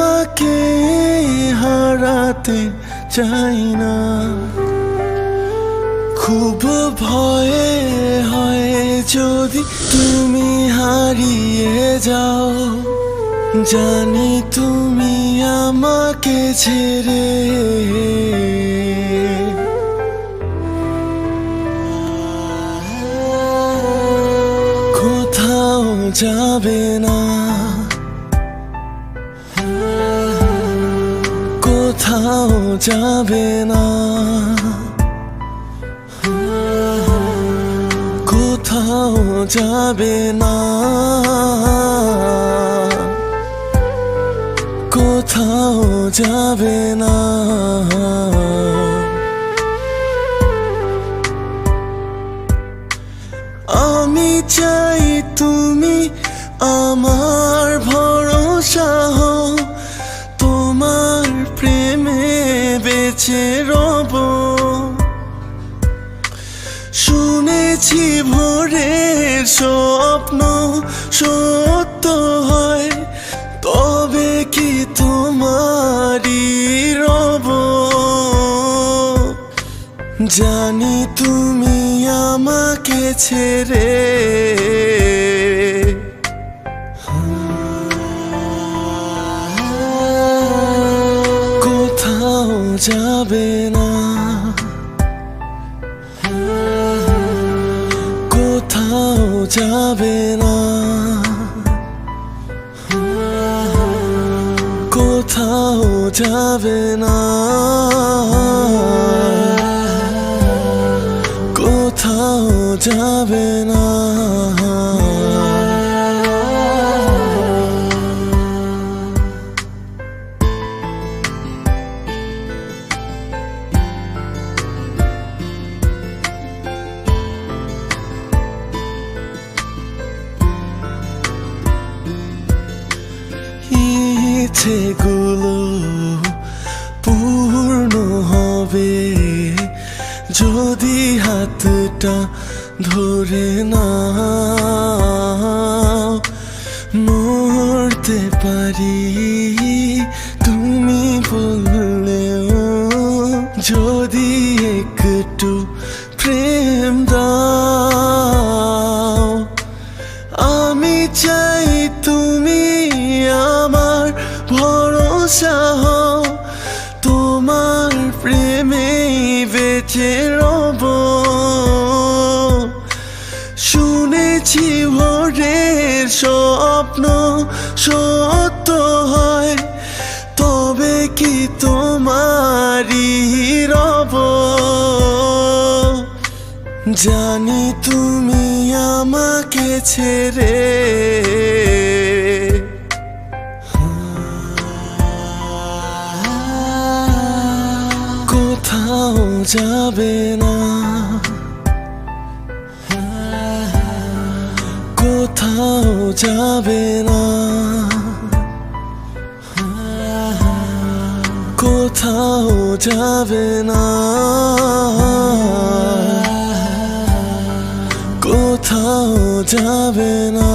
তোমাকে হারাতে চাই না। খুব ভয়ে হয় যদি তুমি হারিয়ে যাও। জানি তুমি আমাকে ছেড়ে কোথাও যাবে না। কোথাও যাবে না। কোথাও যাবে না। কোথাও যাবে না। আমি চাই তুমি আমার ভরসা রব। শুনেছি ভোরের স্বপ্ন সত্য হয়, তবে কি তোমারই রব? জানি তুমি আমাকে ছেড়ে কোথাও যাবে না। কোথাও যাবে না। কোথাও যাবে না। কোথাও যাবে না। ইচ্ছেগুলো পূর্ণ হবে। যদি হাতটা ধরে না মরতে পারি। তুমি বললেও যদি একটু হও তোমার প্রেমে বেঁচে রব। শুনেছি ভোরের স্বপ্ন সত্য হয়, তবে কি তোমারই রব? জানি তুমি আমাকে ছেড়ে যাবে না। কোথাও যাবে না। কোথাও যাবে না। কোথাও যাবে